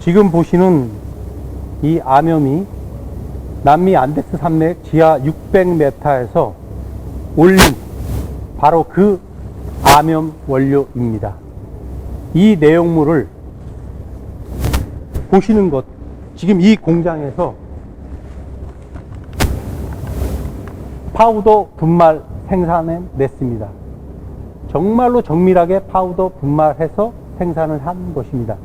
지금 보시는 이 암염이 남미 안데스 산맥 지하 600m에서 올린 바로 그 암염 원료입니다. 이 내용물을 보시는 것, 지금 이 공장에서 파우더 분말 생산해 냈습니다. 정말로 정밀하게 파우더 분말해서 생산을 한 것입니다.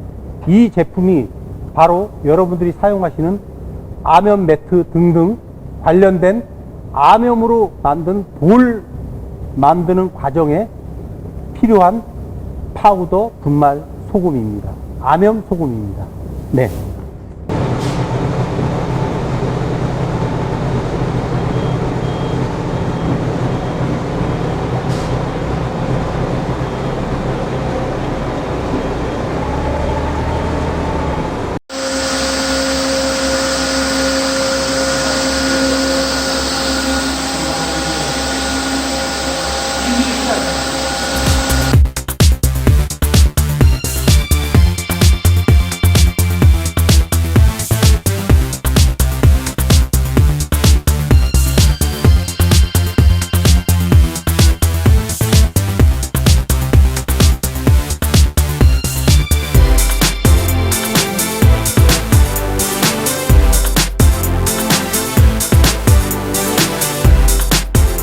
이 제품이 바로 여러분들이 사용하시는 암염 매트 등등 관련된 암염으로 만든 볼 만드는 과정에 필요한 파우더 분말 소금입니다. 암염 소금입니다. 네.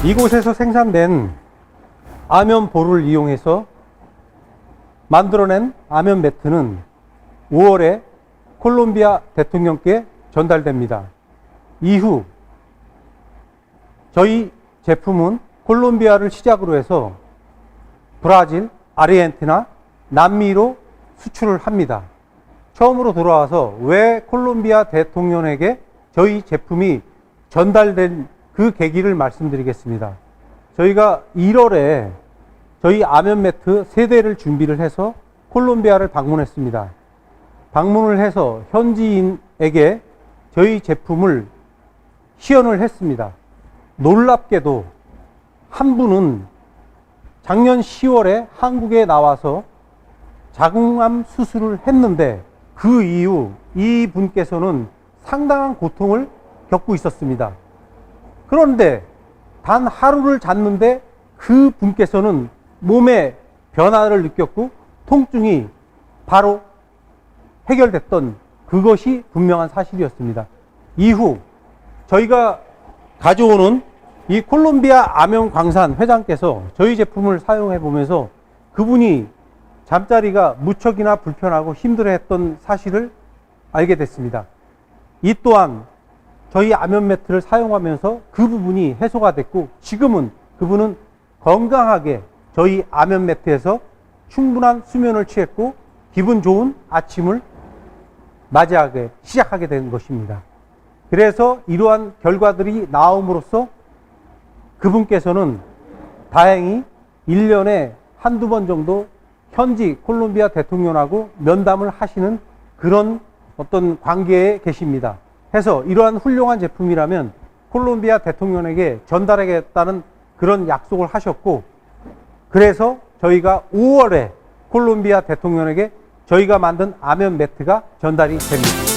이곳에서 생산된 암염 볼을 이용해서 만들어낸 암염 매트는 5월에 콜롬비아 대통령께 전달됩니다. 이후 저희 제품은 콜롬비아를 시작으로 해서 브라질, 아르헨티나, 남미로 수출을 합니다. 처음으로 돌아와서 왜 콜롬비아 대통령에게 저희 제품이 전달된 그 계기를 말씀드리겠습니다. 저희가 1월에 저희 아면 매트 세 대를 준비를 해서 콜롬비아를 방문했습니다. 방문을 해서 현지인에게 저희 제품을 시연을 했습니다. 놀랍게도 한 분은 작년 10월에 한국에 나와서 자궁암 수술을 했는데 그 이후 이 분께서는 상당한 고통을 겪고 있었습니다. 그런데 단 하루를 잤는데 그 분께서는 몸에 변화를 느꼈고 통증이 바로 해결됐던 그것이 분명한 사실이었습니다. 이후 저희가 가져오는 이 콜롬비아 암염 광산 회장께서 저희 제품을 사용해 보면서 그분이 잠자리가 무척이나 불편하고 힘들어했던 사실을 알게 됐습니다. 이 또한 저희 암염 매트를 사용하면서 그 부분이 해소가 됐고 지금은 그분은 건강하게 저희 암염 매트에서 충분한 수면을 취했고 기분 좋은 아침을 맞이하게 시작하게 된 것입니다. 그래서 이러한 결과들이 나옴으로써 그분께서는 다행히 1년에 한두 번 정도 현지 콜롬비아 대통령하고 면담을 하시는 그런 어떤 관계에 계십니다. 해서 이러한 훌륭한 제품이라면 콜롬비아 대통령에게 전달하겠다는 그런 약속을 하셨고 그래서 저희가 5월에 콜롬비아 대통령에게 저희가 만든 아면 매트가 전달이 됩니다.